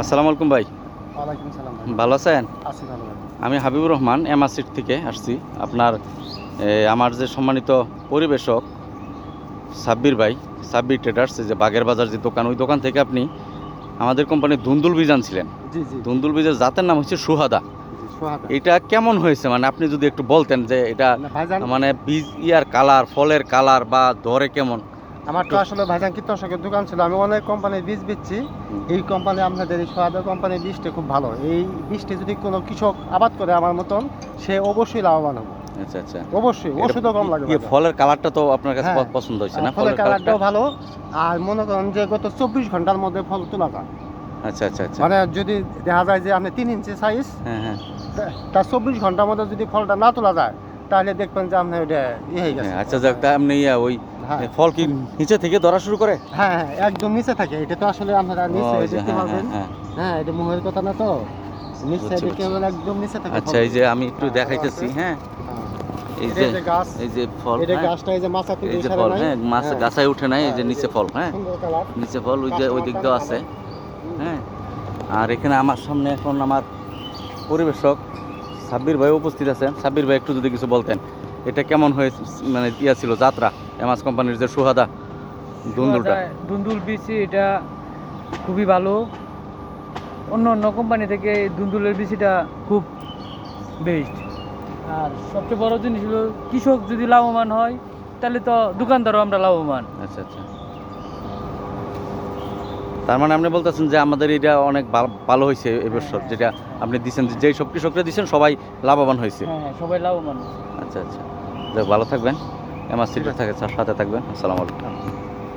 আসসালামু আলাইকুম ভাই। ওয়ালাইকুম সালাম ভাই। ভালো আছেন? আছি ভালো ভাই। আমি হাবিবুর রহমান এমাসিট থেকে আসছি। আপনার আমার যে সম্মানিত পরিবেশক সাব্বির ভাই সাব্বির ট্রেডার্স যে বাগের বাজার যে দোকান ওই দোকান থেকে আপনি আমাদের কোম্পানির ধুন্দুল বীজ আনছিলেন। জি জি। ধুন্দুল বীজের জাতের নাম হচ্ছে সুহাদা। এটা কেমন হয়েছে? মানে আপনি যদি একটু বলতেন যে এটা মানে বীজ ইয়ার কালার ফলের কালার বা দরে কেমন? আমার তো আসলে ভাইজান কীটনাশকের দোকান ছিল আমি অনেক কোম্পানির বীজ বেচছি। এই কোম্পানি আপনাদের এই সোহাদা কোম্পানির বীজটা খুব ভালো। এই বীজটি যদি কোনো কৃষক আবাদ করে আমার মতন সে অবশ্যই লাভবান হবে। আচ্ছা আচ্ছা। অবশ্যই ওষুধও কম লাগে ইয়ে ফলের কালারটা তো আপনার কাছে হ্যাঁ। পছন্দ হয়েছে না? ফলের কালারটাও ভালো। আর মনে করেন যে গত চব্বিশ ঘণ্টার মধ্যে ফল তোলা যায়। আচ্ছা আচ্ছা আচ্ছা। মানে যদি দেখা যায় যে আপনি তিন ইঞ্চি সাইজ হ্যাঁ হ্যাঁ। তার চব্বিশ ঘণ্টার মধ্যে যদি ফলটা না তোলা যায় তাহলে দেখবেন যে আপনি ওটা ইয়ে হয়ে গেছে। হ্যাঁ, আচ্ছা যাক তা আপনি ইয়া ওই হ্যাঁ। ফল কি নিচে থেকে ধরা শুরু করে? হ্যাঁ হ্যাঁ একদম নিচে থাকে। এটা তো আসলে আপনারা নিচে দেখতে হ্যাঁ, পাবেন। হ্যাঁ, হ্যাঁ। হ্যাঁ এটা মুহের কথা না তো? নিচ বুঝছি, সাইডে কেবল একদম নিচে থাকে আচ্ছা এই যে আমি একটু হ্যাঁ, দেখাইতেছি হ্যাঁ। ফল। এই যে গাছ এই যে ফল এটা হ্যাঁ, গাছটা এই যে এই ফল নাই। হ্যাঁ মাছ হ্যাঁ, গাছায় উঠে নাই এই যে হ্যাঁ, নিচে ফল হ্যাঁ। নিচে ফল ওই যে ওই দিক দিয়েও আছে। হ্যাঁ। আর এখানে আমার সামনে এখন আমার পরিবেশক সাব্বির ভাই উপস্থিত আছেন। সাব্বির ভাই একটু যদি কিছু বলতেন এটা কেমন হয়ে মানে ইয়া ছিল যাত্রা? এমাস কোম্পানির যে সুহাদা দুন্দুলটা। দুন্দুল বিচি এটা খুবই ভালো। অন্য অন্য কোম্পানি থেকে দুন্দুলের বিচিটা খুব বেস্ট আর সবচেয়ে বড় জিনিস হলো কৃষক যদি লাভবান হয় তাহলে তো দোকানদারও আমরা লাভবান। আচ্ছা আচ্ছা। তার মানে আপনি বলতেছেন যে আমাদের এটা অনেক ভালো- হয়েছে এবছর। যেটা আপনি দিচ্ছেন যেই সব কৃষকরা দিচ্ছেন সবাই লাভবান হয়েছে। হ্যাঁ হ্যাঁ সবাই লাভবান আচ্ছা আচ্ছা। ভালো থাকবেন। এমআর থাকে থাকে সাথে থাকবেন। আসসালামু আলাইকুম।